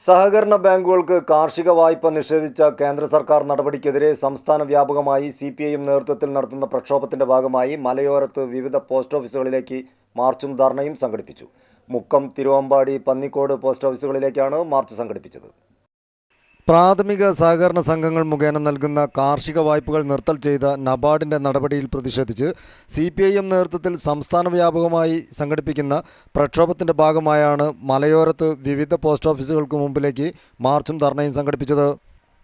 സഹകരണ ബാങ്കുകൾക്ക് കാർഷിക വായ്പ നിഷേധിച്ച കേന്ദ്ര സർക്കാർ നടപടിക്കെതിരെ സംസ്ഥാന വ്യാപകമായി സി പി ഐ എം നേതൃത്വത്തിൽ നടത്തുന്ന പ്രക്ഷോഭത്തിന്റെ ഭാഗമായി മലയോരത്ത് വിവിധ പോസ്റ്റ് ഓഫീസുകളിലേക്ക് മാർച്ചും ധർണയും സംഘടിപ്പിച്ചു. മുക്കം തിരുവമ്പാടി പന്നിക്കോട് പോസ്റ്റ് ഓഫീസുകളിലേക്കാണ് മാർച്ച് സംഘടിപ്പിച്ചത്. പ്രാഥമിക സഹകരണ സംഘങ്ങൾ മുഖേന നൽകുന്ന കാർഷിക വായ്പകൾ നിർത്തൽ ചെയ്ത നബാർഡിന്റെ നടപടിയിൽ പ്രതിഷേധിച്ച് സി പി ഐ എം നേതൃത്വത്തിൽ സംസ്ഥാന വ്യാപകമായി സംഘടിപ്പിക്കുന്ന പ്രക്ഷോഭത്തിന്റെ ഭാഗമായാണ് മലയോരത്ത് വിവിധ പോസ്റ്റ് ഓഫീസുകൾക്ക് മുമ്പിലേക്ക് മാർച്ചും ധർണയും സംഘടിപ്പിച്ചത്.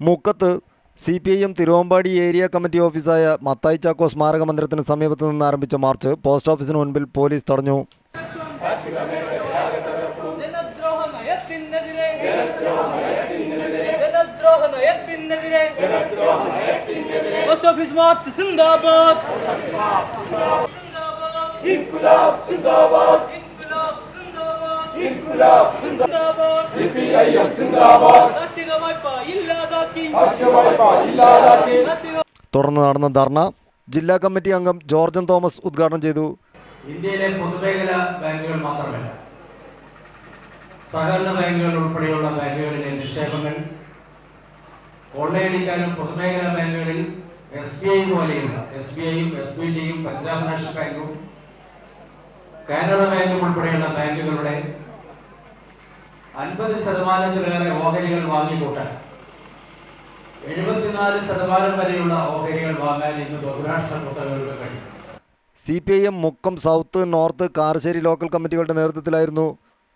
മുക്കത്ത് C P I M Thiruvambady area committee ഓഫീസായ Mathai Chacko സ്മാരക മന്ദിരത്തിന് സമീപത്ത് നിന്ന് ആരംഭിച്ച മാർച്ച് പോസ്റ്റ് ഓഫീസിന് മുൻപിൽ പോലീസ് തടഞ്ഞു. ജനദ്രോഹ നയത്തിനെതിരെ ജനദ്രോഹ നയത്തിനെതിരെ ഇൻകുലാബ് സിന്ദാബാദ്. ഇൻകുലാബ് സിന്ദാബാദ്. സിപിഐഎം സിന്ദാബാദ്. കാർഷിക വായ്പ ഇല്ലാതാക്കി. കാർഷിക തുടർന്ന് നടന്ന ധർണ ജില്ലാ കമ്മിറ്റി അംഗം ജോർജൻ തോമസ് ഉദ്ഘാടനം ചെയ്തു. ഇന്ത്യയിലെ പൊതുമേഖല ബാങ്കുകൾ മാത്രമല്ല സഹകരണ ബാങ്കുകൾ ഉൾപ്പെടെയുള്ള ബാങ്കുകളിലെ നിക്ഷേപങ്ങൾ കൊള്ളയടിക്കാനും പൊതുമേഖലാ ബാങ്കുകളിൽ എസ് ബി ഐ പോലെയുള്ള എസ് ബി ഐയും എസ് ബി ഡിയും പഞ്ചാബ് നാഷണൽ ബാങ്കും കാനറ ബാങ്കും ഉൾപ്പെടെയുള്ള ബാങ്കുകളുടെ അൻപത് ശതമാനത്തിലേറെ ഓഹരികൾ വാങ്ങിക്കൂട്ടാൻ എഴുപത്തിനാല് ശതമാനം വരെയുള്ള ഓഹരികൾ വാങ്ങാൻ ഇന്ന് ബഹുരാഷ്ട്ര കുത്തകകൾക്ക് കഴിയും. C P I M Mukkam south north Karassery local കമ്മിറ്റികളുടെ നേതൃത്വത്തിലായിരുന്നു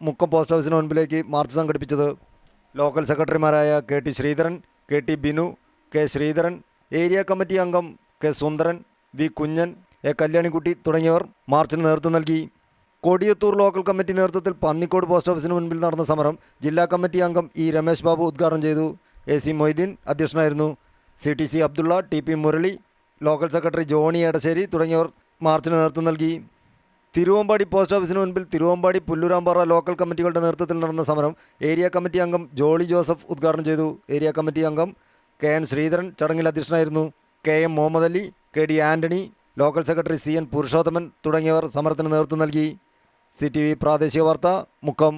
മുക്കം പോസ്റ്റ് ഓഫീസിന് മുൻപിലേക്ക് മാർച്ച് സംഘടിപ്പിച്ചത്. ലോക്കൽ സെക്രട്ടറിമാരായ K T Sreedharan K T Binu K Sreedharan area committee അംഗം K Sundaran V Kunhan A Kalyanikutty തുടങ്ങിയവർ മാർച്ചിന് നേതൃത്വം നൽകി. കൊടിയത്തൂർ ലോക്കൽ കമ്മിറ്റി നേതൃത്വത്തിൽ പന്നിക്കോട് പോസ്റ്റ് ഓഫീസിന് മുൻപിൽ നടന്ന സമരം ജില്ലാ കമ്മിറ്റി അംഗം ഇ രമേശ് ബാബു ഉദ്ഘാടനം ചെയ്തു. എ സി മൊയ്തീൻ അധ്യക്ഷനായിരുന്നു. C T C Abdulla T P Murali local secretary Johny Edassery തുടങ്ങിയവർ മാർച്ചിന് നേതൃത്വം നൽകി. തിരുവമ്പാടി പോസ്റ്റ് ഓഫീസിന് മുൻപിൽ തിരുവമ്പാടി പുല്ലൂരാമ്പാറ ലോക്കൽ കമ്മിറ്റികളുടെ നേതൃത്വത്തിൽ നടന്ന സമരം ഏരിയ കമ്മിറ്റി അംഗം ജോളി ജോസഫ് ഉദ്ഘാടനം ചെയ്തു. ഏരിയ കമ്മിറ്റി അംഗം കെ എൻ ശ്രീധരൻ ചടങ്ങിൽ അധ്യക്ഷനായിരുന്നു. K M Muhammad Ali K D Antony local secretary C N Purushothaman തുടങ്ങിയവർ സമരത്തിന് നേതൃത്വം നൽകി. സി പ്രാദേശിക വാർത്ത മുക്കം.